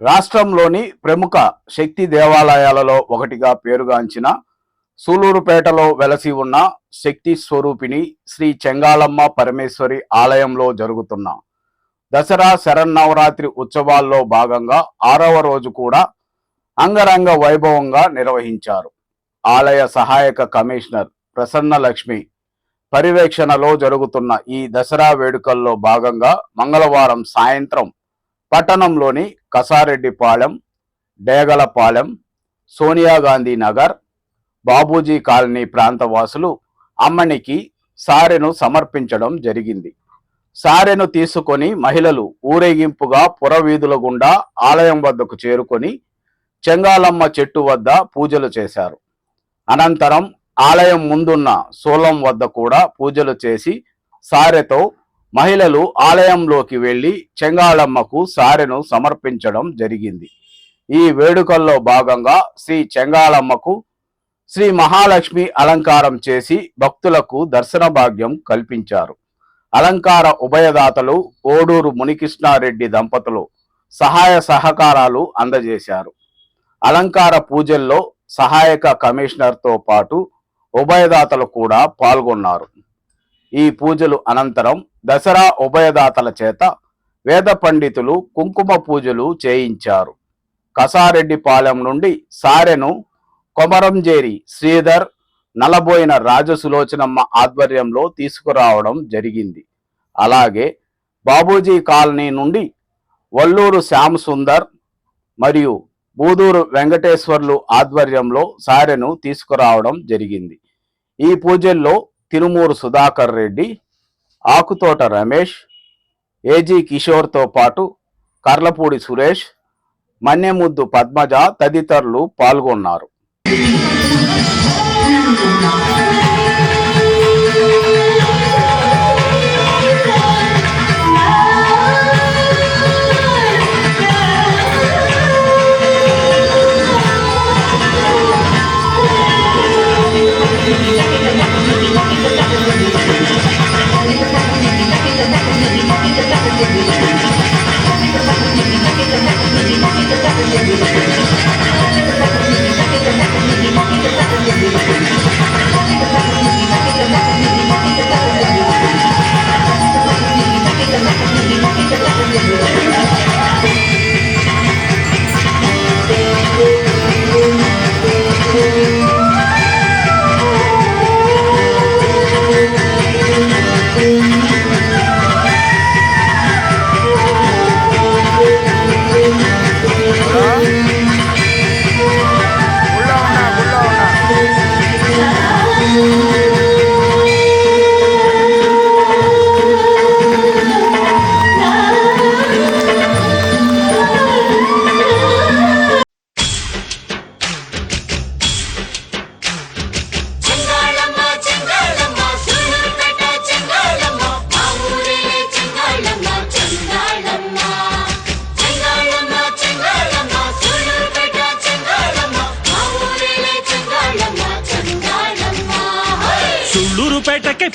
రాష్ట్రంలోని ప్రముఖ శక్తి దేవాలయాలలో ఒకటిగా పేరుగాంచిన సూలూరుపేటలో వెలసి ఉన్న శక్తి స్వరూపిణి శ్రీ చెంగాళమ్మ పరమేశ్వరి ఆలయంలో జరుగుతున్న దసరా శరన్నవరాత్రి ఉత్సవాల్లో భాగంగా ఆరవ రోజు కూడా అంగరంగ వైభవంగా నిర్వహించారు. ఆలయ సహాయక కమిషనర్ ప్రసన్న లక్ష్మి పర్యవేక్షణలో జరుగుతున్న ఈ దసరా వేడుకల్లో భాగంగా మంగళవారం సాయంత్రం పట్టణంలోని కసారెడ్డిపాలెం డేగలపాలెం సోనియా గాంధీ నగర్ బాబూజీ కాలనీ ప్రాంతవాసులు అమ్మనికి సారెను సమర్పించడం జరిగింది. సారెను తీసుకొని మహిళలు ఊరేగింపుగా పురవీధుల గుండా ఆలయం వద్దకు చేరుకొని చెంగాలమ్మ చెట్టు వద్ద పూజలు చేశారు. అనంతరం ఆలయం ముందున్న సోలం వద్ద కూడా పూజలు చేసి సారెతో మహిళలు ఆలయంలోకి వెళ్ళి చెంగాళమ్మకు సారెను సమర్పించడం జరిగింది. ఈ వేడుకల్లో భాగంగా శ్రీ చెంగాళమ్మకు శ్రీ మహాలక్ష్మి అలంకారం చేసి భక్తులకు దర్శన భాగ్యం కల్పించారు. అలంకార ఉభయదాతలు ఓడూరు మునికృష్ణారెడ్డి దంపతులు సహాయ సహకారాలు అందజేశారు. అలంకార పూజల్లో సహాయక కమిషనర్తో పాటు ఉభయదాతలు కూడా పాల్గొన్నారు. ఈ పూజలు అనంతరం దసరా ఉభయదాతల చేత వేద పండితులు కుంకుమ పూజలు చేయించారు. కసారెడ్డిపాలెం నుండి సారెను కొమరంజేరి శ్రీధర్ నలబోయిన రాజసులోచనమ్మ ఆధ్వర్యంలో తీసుకురావడం జరిగింది. అలాగే బాబూజీ కాలనీ నుండి వల్లూరు శ్యామ్ సుందర్ మరియు బూదూరు వెంకటేశ్వర్లు ఆధ్వర్యంలో సారెను తీసుకురావడం జరిగింది. ఈ పూజల్లో తిరుమూరు సుధాకర్ రెడ్డి ఆకుతోట రమేష్ ఏజీ కిషోర్తో పాటు కర్లపూడి సురేష్ మన్నెముద్దు పద్మజ తదితరులు పాల్గొన్నారు. చెంగాళమ్మ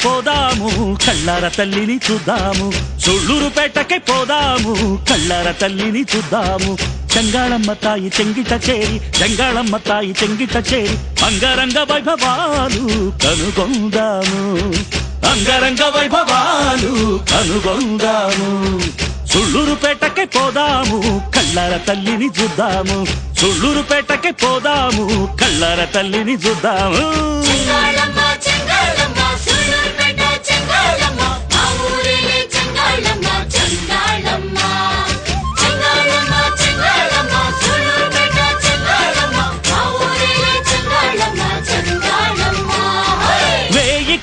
పోదాము కళ్ళార తల్లిని చూద్దాము. సుళ్ళూరుపేటకి పోదాము కళ్ళార తల్లిని చూద్దాము. చెంగాళమ్మ తాయి చెంగిట చేరి చెంగాళమ్మ తాయి చెంగిట చేరి అంగరంగ వైభవాలు కనుగొందాము. అంగరంగ వైభవాలు కనుగొందాము. సుళ్ళూరుపేటకి పోదాము కళ్ళార తల్లిని చూద్దాము. సుళ్ళూరుపేటకి పోదాము కళ్ళార తల్లిని చూద్దాము.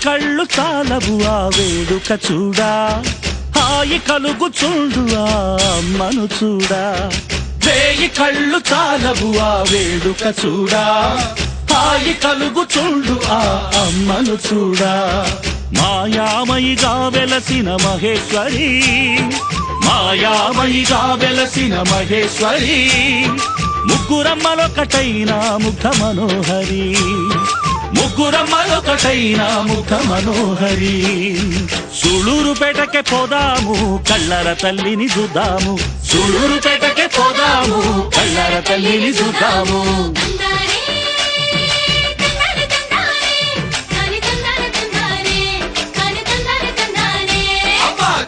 కళ్ళు చాలవు ఆ వేడుక చూడా. హాయి కలుగు చూడు ఆ అమ్మను చూడా. వేయి కళ్ళు చాలవు ఆ వేడుక చూడా. హాయి కలుగు చూడు ఆ అమ్మను చూడా. మాయామయిగా వెలసిన మహేశ్వరి. మాయామయిగా వెలసిన మహేశ్వరి. ముగ్గురమ్మలొకటైన ముగ్ధ మనోహరి. ముగ్గురమ్మలొకటైనా ముఖ మనోహరి. సుళూరుపేటకే పోదాము కళ్ళర తల్లిని చూద్దాము. సుళూరుపేటకే పోదాము కళ్ళర తల్లిని చూద్దాము.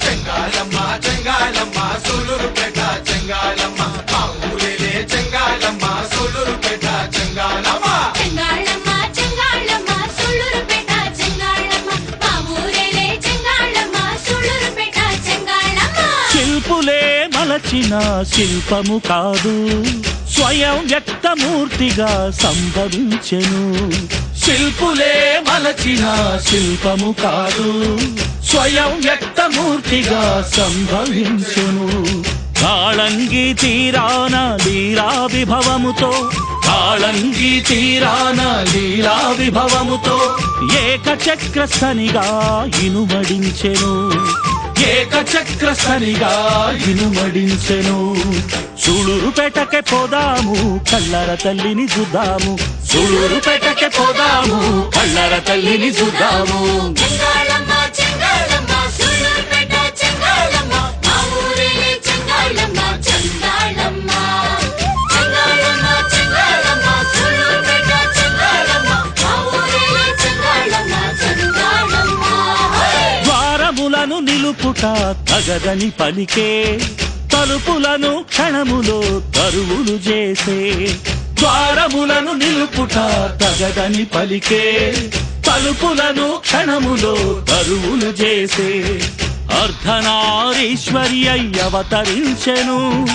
చెంగాలమ్మ చెంగాలమ్మ సుళూరుపేట చెంగాలమ్మ. నా శిల్పము కాదు. స్వయం వ్యక్తమూర్తిగా సంభవించెను. శిల్పులే మలచిన శిల్పము కాదు. స్వయం వ్యక్తమూర్తిగా సంభవించును. కాళంగి తీరాన లీలా విభవముతో కాళంగి తీరాన లీలా విభవముతో ఏకచక్రస్థనిగా ఇనుమడించెను. ఏకచక్రస్థనిగా ఇనుమడించెను. సూళూరుపేటకే పోదాము కల్లర తల్లిని చూద్దాము. సూళూరుపేటకే పోదాము కల్లర తల్లిని చూద్దాము. నిలుపుట తగదని పలికే తలుపులను క్షణములో తరువులు చేసే ద్వారములను నిలుపుట తగదని పలికే తలుపులను క్షణములో తరువులు చేసే అర్ధనారీశ్వరి అవతరించెను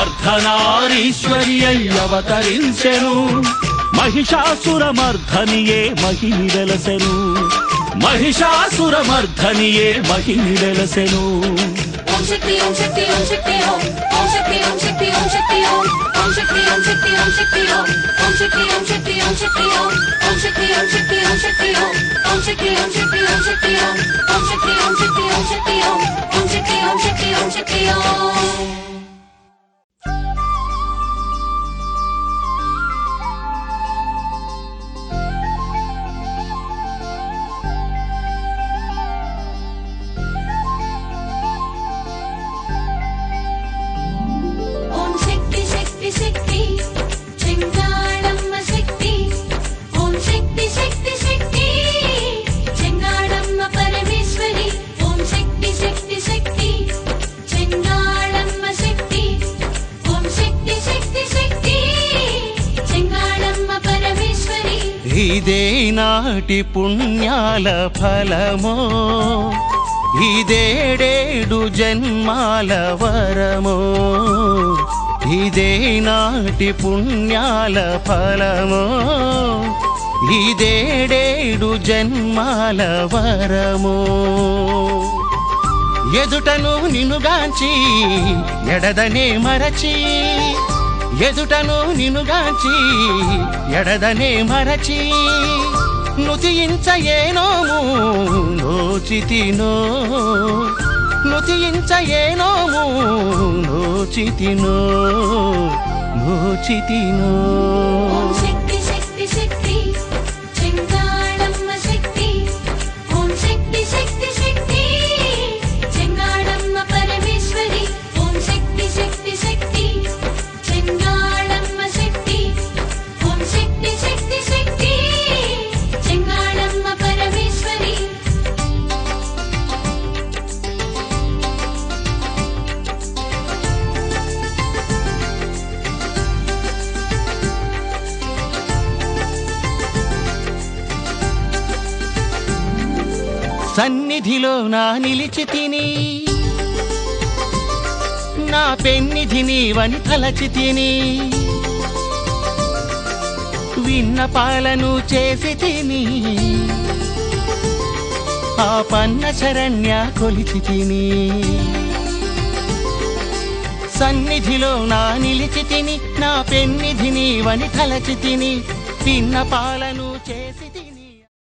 అర్ధనారీశ్వరి అవతరించెను. మహిషాసురమర్ధనియే మహిని వెలసెను. మహిషాసురమర్ధనియే మహిని వెలసెను ఓం శక్తి ఓం శక్తి ఓం శక్తి ఓం ఓం శక్తి ఓం శక్తి ఓం శక్తి ఓం ఓం శక్తి ఓం శక్తి ఓం శక్తి ఓం ఓం శక్తి ఓం శక్తి ఓం శక్తి ఓం ఓం శక్తి ఓం శక్తి ఓం శక్తి ఓం ఓం శక్తి ఓం శక్తి ఇదే నాటి పుణ్యాల ఫలమో ఇదేడేడు జన్మాల వరమో ఇదే నాటి పుణ్యాల ఫలమో ఇదేడేడు జన్మాల వరమో. ఎదుటను నిన్నుగాంచి ఎడదనే మరచి ఎదుటను నినుగాచి ఎడదనే మరచి నుతియించయేనోము నోచితినో నుతియించయేనోము నోచితినో నోచితినో సన్నిధిలో నా నిలిచి తిని నా పెన్నిధి నీవని తలచి తిని విన్నపాలను చేసి తిని ఆ పన్న శరణ్య కొలిచి తిని. సన్నిధిలో నా నిలిచి తిని నా పెన్నిధి నీవని తలచి తిని విన్నపాలను